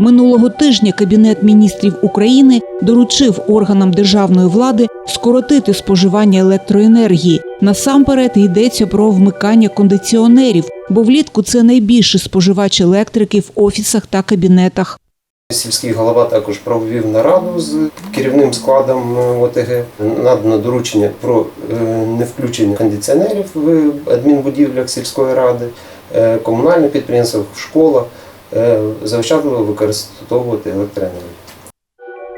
Минулого тижня Кабінет міністрів України доручив органам державної влади скоротити споживання електроенергії. Насамперед йдеться про вмикання кондиціонерів, бо влітку це найбільший споживач електрики в офісах та кабінетах. Сільський голова також провів нараду з керівним складом е, ОТГ. Надано доручення про е, невключення кондиціонерів в адмінбудівлях сільської ради, е, комунальних підприємствах, в школах, заощадливо використовувати електроенергію.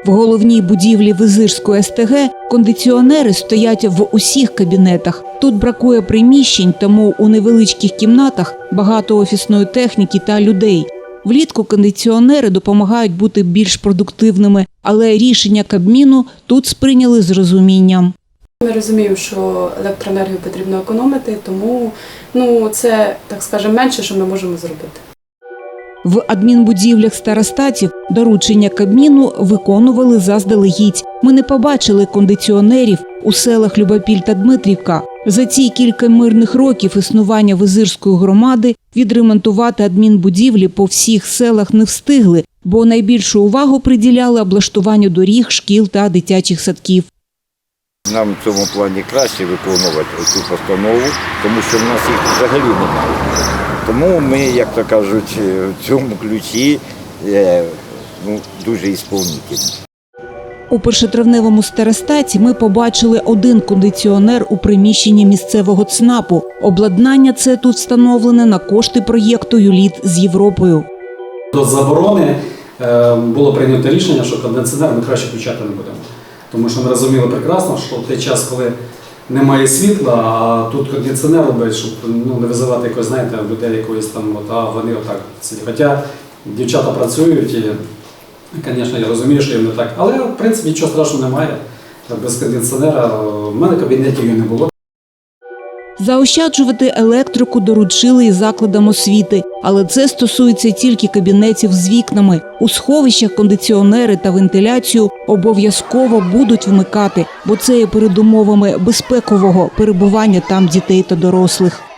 В головній будівлі Визирської СТГ кондиціонери стоять в усіх кабінетах. Тут бракує приміщень, тому у невеличких кімнатах багато офісної техніки та людей. Влітку кондиціонери допомагають бути більш продуктивними, але рішення Кабміну тут сприйняли з розумінням. Ми розуміємо, що електроенергію потрібно економити, тому ну це так скажемо менше, що ми можемо зробити. В адмінбудівлях старостатів доручення Кабміну виконували заздалегідь. Ми не побачили кондиціонерів у селах Любопіль та Дмитрівка. За ці кілька мирних років існування Визирської громади відремонтувати адмінбудівлі по всіх селах не встигли, бо найбільшу увагу приділяли облаштуванню доріг, шкіл та дитячих садків. Нам в цьому плані краще виконувати цю постанову, тому що в нас їх взагалі немає. Тому ми, як то кажуть, в цьому ключі е, ну, дуже ісполнительні. У першотравневому старостаті ми побачили один кондиціонер у приміщенні місцевого ЦНАПу. Обладнання це тут встановлене на кошти проєкту «Юліт з Європою. До заборони е, було прийнято рішення, що кондиціонер ми краще включати не будемо. Тому що ми розуміли прекрасно, що в той час, коли немає світла, а тут кондиціонер робить, щоб ну, не визивати якось, знаєте, людей якоїсь там, от, а вони отак сидять. Хоча дівчата працюють і, звісно, я розумію, що їм не так. Але в принципі нічого страшного немає. Без кондиціонера в мене в кабінеті її не було. Заощаджувати електрику доручили і закладам освіти, але це стосується тільки кабінетів з вікнами. У сховищах кондиціонери та вентиляцію обов'язково будуть вмикати, бо це є передумовами безпекового перебування там дітей та дорослих.